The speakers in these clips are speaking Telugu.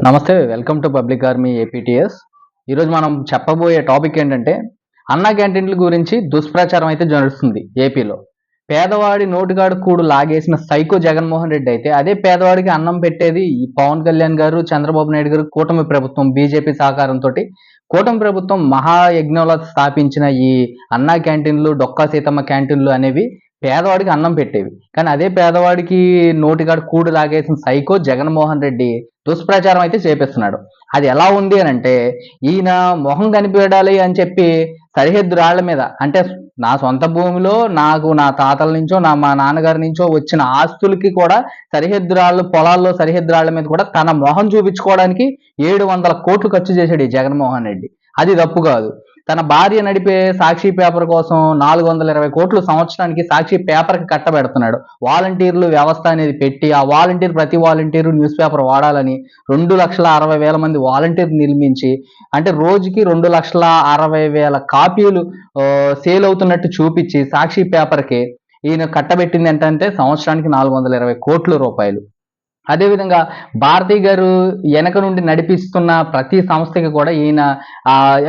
నమస్తే welcome to public army APTS ఈరోజు మనం చెప్పబోయే టాపిక్ ఏంటంటే అన్నా క్యాంటీన్ల గురించి దుష్ప్రచారం అయితే జరుగుతుంది ఏపీలో. పేదవాడి నోటుగాడు కూడు లాగేసిన సైకో జగన్మోహన్ రెడ్డి అయితే అదే పేదవాడికి అన్నం పెట్టేది ఈ పవన్ కళ్యాణ్ గారు చంద్రబాబు నాయుడు గారు కూటమి ప్రభుత్వం బీజేపీ సహకారంతో కూటమి ప్రభుత్వం మహాయజ్ఞంలో స్థాపించిన ఈ అన్నా క్యాంటీన్లు డొక్కా సీతమ్మ క్యాంటీన్లు అనేవి పేదవాడికి అన్నం పెట్టేవి. కానీ అదే పేదవాడికి నోటిగాడు కూడు లాగేసిన సైకో జగన్మోహన్ రెడ్డి దుష్ప్రచారం అయితే చేపిస్తున్నాడు. అది ఎలా ఉంది అని అంటే ఈయన మొహం కనిపించాలి అని చెప్పి సరిహద్దు రాళ్ళ మీద అంటే నా సొంత భూమిలో నాకు నా తాతల నుంచో నా మా నాన్నగారి నుంచో వచ్చిన ఆస్తులకి కూడా సరిహద్దు రాళ్ళు పొలాల్లో సరిహద్దు రాళ్ళ మీద కూడా తన మొహం చూపించుకోవడానికి ఏడు వందల కోట్లు ఖర్చు చేశాడు ఈ జగన్మోహన్ రెడ్డి. అది తప్పు కాదు. తన భార్య నడిపే సాక్షి పేపర్ కోసం నాలుగు వందల ఇరవై కోట్లు సంవత్సరానికి సాక్షి పేపర్కి కట్టబెడుతున్నాడు. వాలంటీర్లు వ్యవస్థ అనేది పెట్టి ఆ వాలంటీర్ ప్రతి వాలంటీరు న్యూస్ పేపర్ వాడాలని రెండు లక్షల అరవై వేల మంది వాలంటీర్ నిర్మించి అంటే రోజుకి రెండు లక్షల అరవై వేల కాపీలు సేల్ అవుతున్నట్టు చూపించి సాక్షి పేపర్కి ఈయన కట్టబెట్టింది ఏంటంటే సంవత్సరానికి నాలుగు వందల ఇరవై కోట్ల రూపాయలు. అదేవిధంగా భారతి గారు వెనక నుండి నడిపిస్తున్న ప్రతి సంస్థకి కూడా ఈయన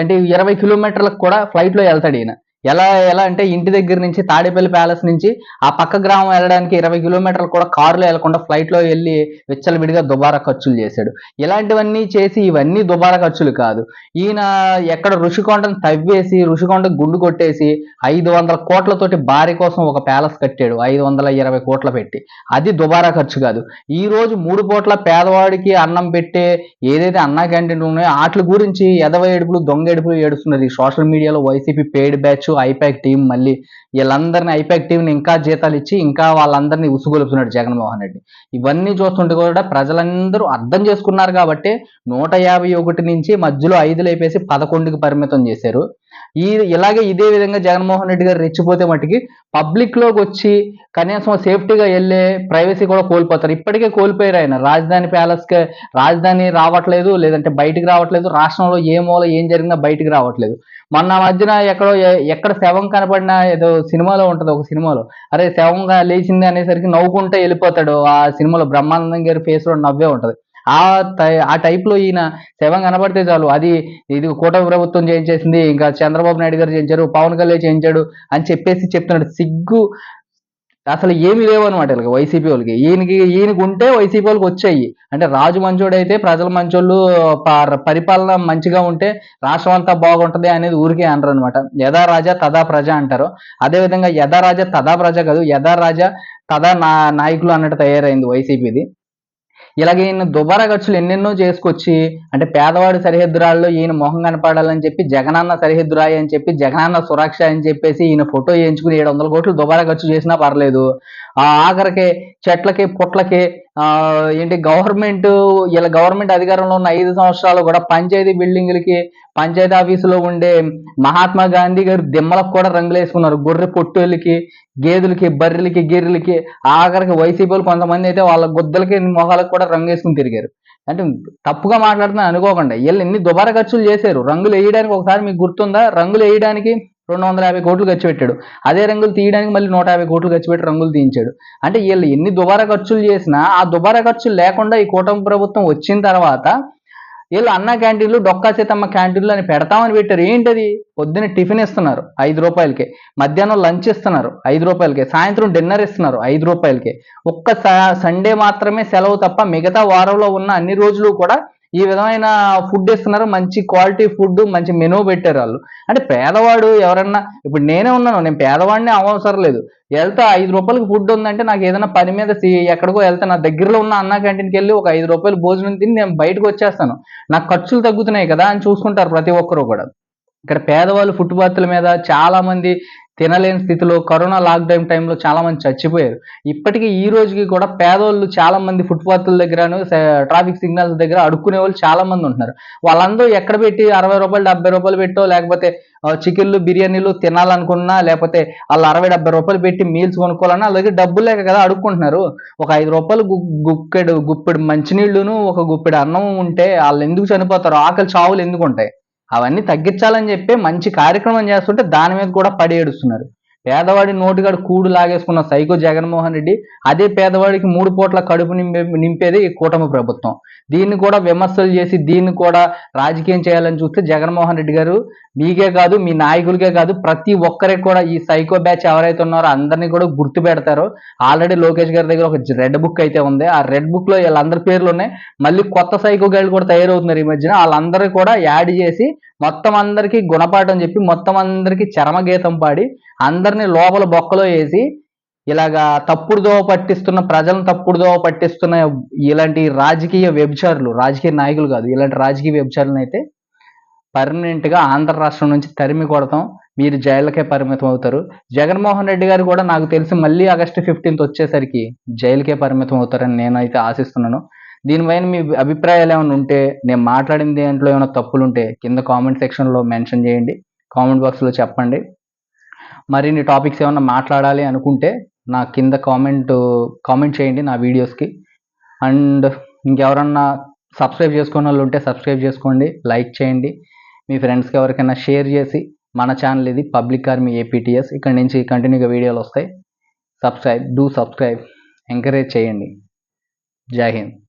అంటే ఇరవై కిలోమీటర్లకు కూడా ఫ్లైట్లో వెళ్తాడు ఈయన. ఎలా ఎలా అంటే ఇంటి దగ్గర నుంచి తాడేపల్లి ప్యాలెస్ నుంచి ఆ పక్క గ్రామం వెళ్ళడానికి ఇరవై కిలోమీటర్లు కూడా కారులో వెళ్ళకుండా ఫ్లైట్లో వెళ్ళి విచ్చలవిడిగా దుబారా ఖర్చులు చేశాడు. ఇలాంటివన్నీ చేసి ఇవన్నీ దుబారా ఖర్చులు కాదు. ఈయన ఎక్కడ ఋషికొండను తవ్వేసి ఋషికొండ గుండు కొట్టేసి ఐదు వందల కోట్లతోటి భార్య కోసం ఒక ప్యాలెస్ కట్టాడు. ఐదు వందల ఇరవై కోట్ల పెట్టి. అది దుబారా ఖర్చు కాదు. ఈ రోజు మూడు కోట్ల పేదవాడికి అన్నం పెట్టే ఏదైతే అన్నా క్యాంటీన్ ఉన్నాయో వాటి గురించి ఎదవ ఏడుపులు దొంగ ఏడుపులు ఏడుస్తున్నారు ఈ సోషల్ మీడియాలో YCP paid batch. IPAC team మళ్ళీ వీళ్ళందరినీ ఐపాక్ టీంని ఇంకా జీతాలు ఇచ్చి ఇంకా వాళ్ళందరినీ ఉసుగొలుపుతున్నాడు జగన్మోహన్ రెడ్డి. ఇవన్నీ చూస్తుంటే కూడా ప్రజలందరూ అర్థం చేసుకున్నారు కాబట్టి నూట యాభై ఒకటి నుంచి మధ్యలో ఐదు లేపేసి పదకొండుకి పరిమితం చేశారు. ఈ ఇలాగే ఇదే విధంగా జగన్మోహన్ రెడ్డి గారు రెచ్చిపోతే మటుకి పబ్లిక్లోకి వచ్చి కనీసం సేఫ్టీగా వెళ్ళే ప్రైవసీ కూడా కోల్పోతారు. ఇప్పటికే కోల్పోయారు ఆయన. రాజధాని ప్యాలెస్కి రాజధాని రావట్లేదు లేదంటే బయటికి రావట్లేదు రాష్ట్రంలో ఏ మూల ఏం జరిగినా బయటికి రావట్లేదు. మొన్న మధ్యన ఎక్కడో ఎక్కడ శవం కనపడినా ఏదో సినిమాలో ఉంటుంది ఒక సినిమాలో. అరే శవంగా లేచింది అనేసరికి నవ్వుకుంటే వెళ్ళిపోతాడు. ఆ సినిమాలో బ్రహ్మానందం గారి ఫేస్లో నవ్వే ఉంటుంది. ఆ ఆ టైప్లో ఈయన శవం కనబడితే చాలు. అది ఇది కూటమి ప్రభుత్వం చేయించేసింది. ఇంకా చంద్రబాబు నాయుడు గారు చేయించారు పవన్ కళ్యాణ్ చేయించాడు అని చెప్పేసి చెప్తున్నాడు. సిగ్గు అసలు ఏమి లేవు అనమాట వీళ్ళకి వైసీపీ వాళ్ళకి. ఈయనకి ఈయనకు ఉంటే వైసీపీ వాళ్ళకి వచ్చాయి. అంటే రాజు మంచోడైతే ప్రజల మంచోళ్ళు పరిపాలన మంచిగా ఉంటే రాష్ట్రం అంతా బాగుంటుంది అనేది ఊరికే అనరు అనమాట యథా రాజా తదా ప్రజ అంటారు. అదేవిధంగా యథా రాజా తదా ప్రజ కాదు యథా రాజా తదా నా నాయకులు అన్నట్టు తయారైంది వైసీపీది. ఇలాగ ఈయన దుబారా ఖర్చులు ఎన్నెన్నో చేసుకొచ్చి అంటే పేదవాడి సరిహద్దురాల్లో ఈయన మొహం కనపడాలని చెప్పి జగనన్న సరిహద్దురాయి అని చెప్పి జగనన్న సురక్ష అని చెప్పేసి ఈయన ఫోటో వేయించుకుని ఏడు వందల కోట్లు దుబారా ఖర్చు చేసినా పర్లేదు. ఆ ఆఖరికి చెట్లకి పుట్లకి ఏంటి గవర్నమెంట్ ఇలా గవర్నమెంట్ అధికారంలో ఉన్న ఐదు సంవత్సరాలు కూడా పంచాయతీ బిల్డింగ్లకి పంచాయతీ ఆఫీసులో ఉండే మహాత్మా గాంధీ గారు దిమ్మలకు కూడా రంగులు వేసుకున్నారు. గొర్రె పొట్టోళ్ళకి గేదెలకి బర్రెలకి గిర్రెలకి ఆఖరికి వైసీపీలు కొంతమంది అయితే వాళ్ళ గుద్దలకి మొహాలకు కూడా రంగు వేసుకుని తిరిగారు. అంటే తప్పుగా మాట్లాడుతున్నా అనుకోకుండా. వీళ్ళు ఎన్ని దుబారా ఖర్చులు చేశారు? రంగులు వేయడానికి ఒకసారి మీకు గుర్తుందా? రంగులు వేయడానికి రెండు వందల యాభై కోట్లు ఖర్చు పెట్టాడు. అదే రంగులు తీయడానికి మళ్ళీ నూట యాభై కోట్లు ఖర్చు పెట్టి రంగులు తీయించాడు. అంటే వీళ్ళు ఎన్ని దుబారా ఖర్చులు చేసినా ఆ దుబారా ఖర్చులు లేకుండా ఈ కూటమి ప్రభుత్వం వచ్చిన తర్వాత వీళ్ళు అన్న క్యాంటీన్లు డొక్కా సీతమ్మ క్యాంటీన్లు అని పెడతామని పెట్టారు. ఏంటది? పొద్దున్న టిఫిన్ ఇస్తున్నారు ఐదు రూపాయలకి. మధ్యాహ్నం లంచ్ ఇస్తున్నారు ఐదు రూపాయలకే. సాయంత్రం డిన్నర్ ఇస్తున్నారు ఐదు రూపాయలకి. ఒక్క సండే మాత్రమే సెలవు తప్ప మిగతా వారంలో ఉన్న అన్ని రోజులు కూడా ఈ విధమైన ఫుడ్ ఇస్తున్నారు. మంచి క్వాలిటీ ఫుడ్ మంచి మెనూ పెట్టారు వాళ్ళు. అంటే పేదవాడు ఎవరన్నా ఇప్పుడు నేనే ఉన్నాను నేను పేదవాడిని అవసరం లేదు వెళ్తా ఐదు రూపాయలకి ఫుడ్ ఉందంటే నాకు ఏదైనా పని మీద ఎక్కడికో వెళ్తా నా దగ్గరలో ఉన్న అన్న క్యాంటీన్కి వెళ్ళి ఒక ఐదు రూపాయలు భోజనం తిని నేను బయటకు వచ్చేస్తాను. నాకు ఖర్చులు తగ్గుతున్నాయి కదా అని చూసుకుంటారు ప్రతి ఒక్కరు కూడా. ఇక్కడ పేదవాళ్ళు ఫుట్పాత్ల మీద చాలా మంది తినలేని స్థితిలో కరోనా లాక్డౌన్ టైంలో చాలామంది చచ్చిపోయారు. ఇప్పటికీ ఈ రోజుకి కూడా పేదోళ్ళు చాలామంది ఫుట్పాత్ల దగ్గర ట్రాఫిక్ సిగ్నల్స్ దగ్గర అడుక్కునే వాళ్ళు చాలామంది ఉంటున్నారు. వాళ్ళందరూ ఎక్కడ పెట్టి అరవై రూపాయలు డెబ్బై రూపాయలు పెట్టో లేకపోతే చికెన్లు బిర్యానీలు తినాలనుకున్నా లేకపోతే వాళ్ళు అరవై డెబ్బై రూపాయలు పెట్టి మీల్స్ కొనుక్కోవాలన్నా అలాగే డబ్బులు లేక కదా అడుక్కుంటున్నారు. ఒక ఐదు రూపాయలు గుప్పెడు గుప్పెడు మంచినీళ్ళును ఒక గుప్పెడు అన్నం ఉంటే వాళ్ళు ఎందుకు చనిపోతారు? ఆకలి చావులు ఎందుకు ఉంటాయి? అవన్నీ తగ్గించాలని చెప్పి మంచి కార్యక్రమం చేస్తుంటే దాని మీద కూడా పడి ఏడుస్తున్నారు పేదవాడి నోటిగాడు కూడు లాగేసుకున్న సైకో జగన్మోహన్ రెడ్డి అదే పేదవాడికి మూడు పూట్ల కడుపు నింపే నింపేది ఈ కూటమి ప్రభుత్వం. దీన్ని కూడా విమర్శలు చేసి దీన్ని కూడా రాజకీయం చేయాలని చూస్తే జగన్మోహన్ రెడ్డి గారు మీకే కాదు మీ నాయకులకే కాదు ప్రతి ఒక్కరికి కూడా ఈ సైకో బ్యాచ్ ఎవరైతే ఉన్నారో అందరినీ కూడా గుర్తు పెడతారు. ఆల్రెడీ లోకేష్ గారి దగ్గర ఒక రెడ్ బుక్ అయితే ఉంది. ఆ రెడ్ బుక్లో వీళ్ళందరి పేర్లు ఉన్నాయి. మళ్ళీ కొత్త సైకో గైడ్ కూడా తయారవుతున్నారు ఈ మధ్యన. వాళ్ళందరూ కూడా యాడ్ చేసి మొత్తం అందరికీ గుణపాఠం చెప్పి మొత్తం అందరికీ చరమగీతం పాడి అందరినీ లోపల బొక్కలో వేసి ఇలాగా తప్పుడు దోవ పట్టిస్తున్న ప్రజలను తప్పుడు దోవ పట్టిస్తున్న ఇలాంటి రాజకీయ వ్యభిచారులు రాజకీయ నాయకులు కాదు ఇలాంటి రాజకీయ వ్యభిచారులను అయితే పర్మనెంట్గా ఆంధ్ర రాష్ట్రం నుంచి తరిమి కొడతాం. మీరు జైలుకే పరిమితం అవుతారు. జగన్మోహన్ రెడ్డి గారు కూడా నాకు తెలిసి మళ్ళీ ఆగస్టు ఫిఫ్టీన్త్ వచ్చేసరికి జైలుకే పరిమితం అవుతారని నేనైతే ఆశిస్తున్నాను. దీనిపైన మీ అభిప్రాయాలు ఏమైనా ఉంటే నేను మాట్లాడిన దేంట్లో ఏమైనా తప్పులు ఉంటే కింద కామెంట్ సెక్షన్లో మెన్షన్ చేయండి. కామెంట్ బాక్స్లో చెప్పండి. మరిన్ని టాపిక్స్ ఏమైనా మాట్లాడాలి అనుకుంటే నా కింద కామెంట్ కామెంట్ చేయండి నా వీడియోస్కి అండ్ ఇంకెవరన్నా సబ్స్క్రైబ్ చేసుకున్న వాళ్ళు ఉంటే సబ్స్క్రైబ్ చేసుకోండి లైక్ చేయండి. మీ ఫ్రెండ్స్కి ఎవరికైనా షేర్ చేసి మన ఛానల్ ఇది పబ్లిక్ ఆర్మీ ఏపీటీఎస్ ఇక్కడ నుంచి కంటిన్యూగా వీడియోలు వస్తాయి. సబ్స్క్రైబ్ డూ సబ్స్క్రైబ్ ఎంకరేజ్ చేయండి. జై హింద్